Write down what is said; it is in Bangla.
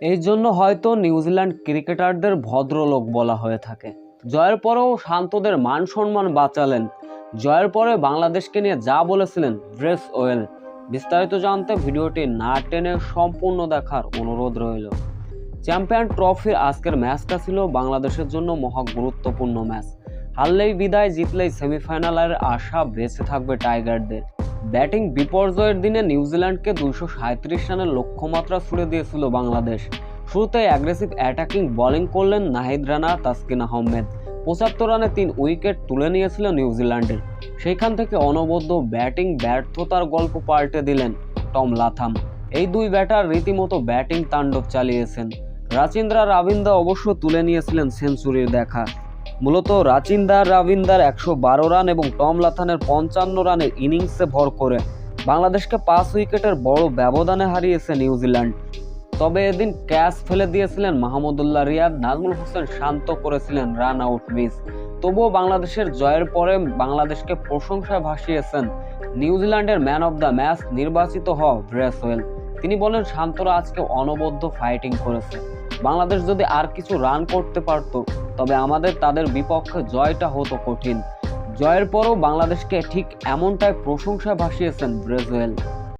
এই জন্য হয়তো নিউজিল্যান্ড ক্রিকেটারদের ভদ্রলোক বলা হয়ে থাকে। জয়ের পরেও শান্তদের মান সম্মান বাঁচালেন। জয়ের পরে বাংলাদেশকে নিয়ে যা বলেছিলেন ব্রেস ওয়েল। বিস্তারিত জানতে ভিডিওটি না টেনে সম্পূর্ণ দেখার অনুরোধ রইল। চ্যাম্পিয়ন ট্রফির আজকের ম্যাচটা ছিল বাংলাদেশের জন্য মহা গুরুত্বপূর্ণ ম্যাচ। হারলেই বিদায়, জিতলেই সেমিফাইনালের আশা বেঁচে থাকবে টাইগারদের। ব্যাটিং বিপর্যয়ের দিনে নিউজিল্যান্ডকে দুশো সাঁত্রিশ রানের লক্ষ্যমাত্রা ছুড়ে দিয়েছিল বাংলাদেশ। শুরুতে অ্যাগ্রেসিভ অ্যাটাকিং বোলিং করলেন নাহিদ রানা, তাসকিন আহমেদ। পঁচাত্তর রানে তিন উইকেট তুলে নিয়েছিল নিউজিল্যান্ডের। সেইখান থেকে অনবদ্য ব্যাটিং ব্যর্থতার গল্প পাল্টে দিলেন টম লাথাম। এই দুই ব্যাটার রীতিমতো ব্যাটিং তাণ্ডব চালিয়েছেন। রাচিন্দ্রা রাবিন্দা অবশ্য তুলে নিয়েছিলেন সেঞ্চুরির দেখা। মূলত রাচিন্দার রাবিন্দার একশো বারো রান এবং টম লাথানের পঞ্চান্ন রানের ইনিংসে ভর করে। বাংলাদেশকে পাঁচ উইকেটের বড় ব্যবধানে হারিয়েছে নিউজিল্যান্ড। তবে এদিন ক্যাচ ফেলে দিয়েছিলেন মাহমুদুল্লাহ রিয়াদ, নাজমুল হোসেন শান্ত করেছিলেন রান আউট মিস। তবুও বাংলাদেশের জয়ের পরে বাংলাদেশকে প্রশংসায় ভাসিয়েছেন নিউজিল্যান্ডের ম্যান অব দ্য ম্যাচ নির্বাচিত হওয়া ব্রেসওয়েল। তিনি বলেন, শান্তরা আজকে অনবদ্য ফাইটিং করেছে। বাংলাদেশ যদি আর কিছু রান করতে পারত, তবে আমাদের তাদের বিপক্ষে জয়টা হতো কঠিন। জয়ের পরও বাংলাদেশকে ঠিক এমনটাই প্রশংসা ভাসিয়েছেন ব্রেজওয়েল